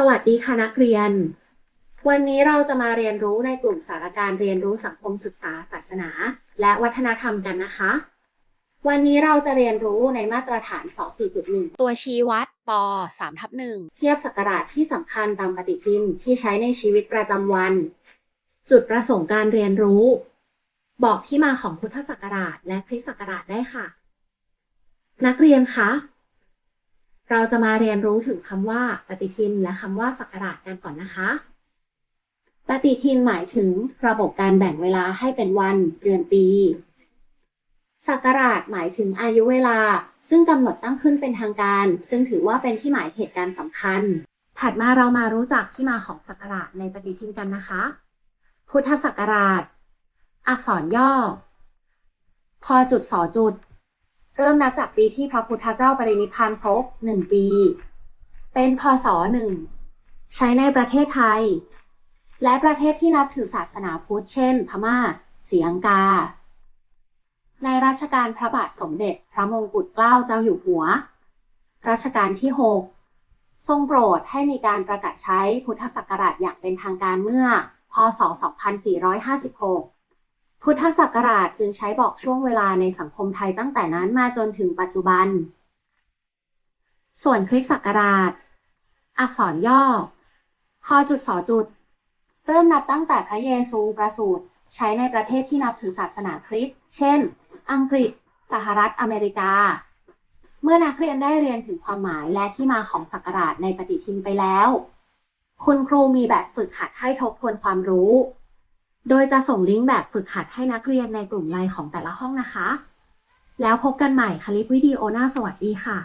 สวัสดีค่ะนักเรียน วันนี้เราจะมาเรียนรู้ในกลุ่มสาระการเรียนรู้สังคมศึกษาศาสนา และวัฒนธรรมกันนะคะ วันนี้เราจะเรียนรู้ในมาตรฐาน 24.1 ตัวชี้วัดป3ทับ1เทียบศักราชที่สำคัญตามปฏิทินที่ใช้ในชีวิตประจำวัน จุดประสงค์การเรียนรู้ บอกที่มาของพุทธศักราชและคริสต์ศักราชได้ค่ะ นักเรียนคะ เราจะมาเรียนรู้ถึงคำว่าปฏิทินและคำว่าศักราชกันก่อนนะคะ ปฏิทินหมายถึงระบบการแบ่งเวลาให้เป็นวันเดือนปี ศักราชหมายถึงอายุเวลา ซึ่งกำหนดตั้งขึ้นเป็นทางการ ซึ่งถือว่าเป็นที่หมายเหตุการณ์สำคัญ ถัดมาเรามารู้จักที่มาของศักราชในปฏิทินกันนะคะ พุทธศักราช อักษรย่อ พอจุดสอจุด เริ่มนับจากปีที่พระพุทธเจ้าปรินิพพานครบหนึ่งปี เป็นพศหนึ่งใช้ในประเทศไทย และประเทศที่นับถือศาสนาพุทธเช่น พม่าศรีลังกา ในรัชกาลพระบาทสมเด็จพระมงกุฎเกล้าเจ้าอยู่หัว รัชกาลที่ 6 ทรงโปรดให้มีการประกาศใช้พุทธศักราชอย่างเป็นทางการเมื่อ พศ 2456 พุทธศักราชจึงใช้บอกช่วงเวลาในสังคมไทยตั้งแต่นั้นมาจนถึงปัจจุบัน ส่วนคริสต์ศักราช อักษรย่อ คอจุดสอจุด เริ่มนับตั้งแต่พระเยซูประสูติใช้ในประเทศที่นับถือศาสนาคริสต์ เช่น อังกฤษ สหรัฐอเมริกา เมื่อนักเรียนได้เรียนถึงความหมายและที่มาของศักราชในปฏิทินไปแล้ว คุณครูมีแบบฝึกหัดให้ทบทวนความรู้ โดยจะส่งลิงก์แบบฝึกหัดให้นักเรียนในกลุ่มไลน์ของแต่ละห้องนะคะ แล้วพบกันใหม่คลิปวิดีโอหน้าสวัสดีค่ะ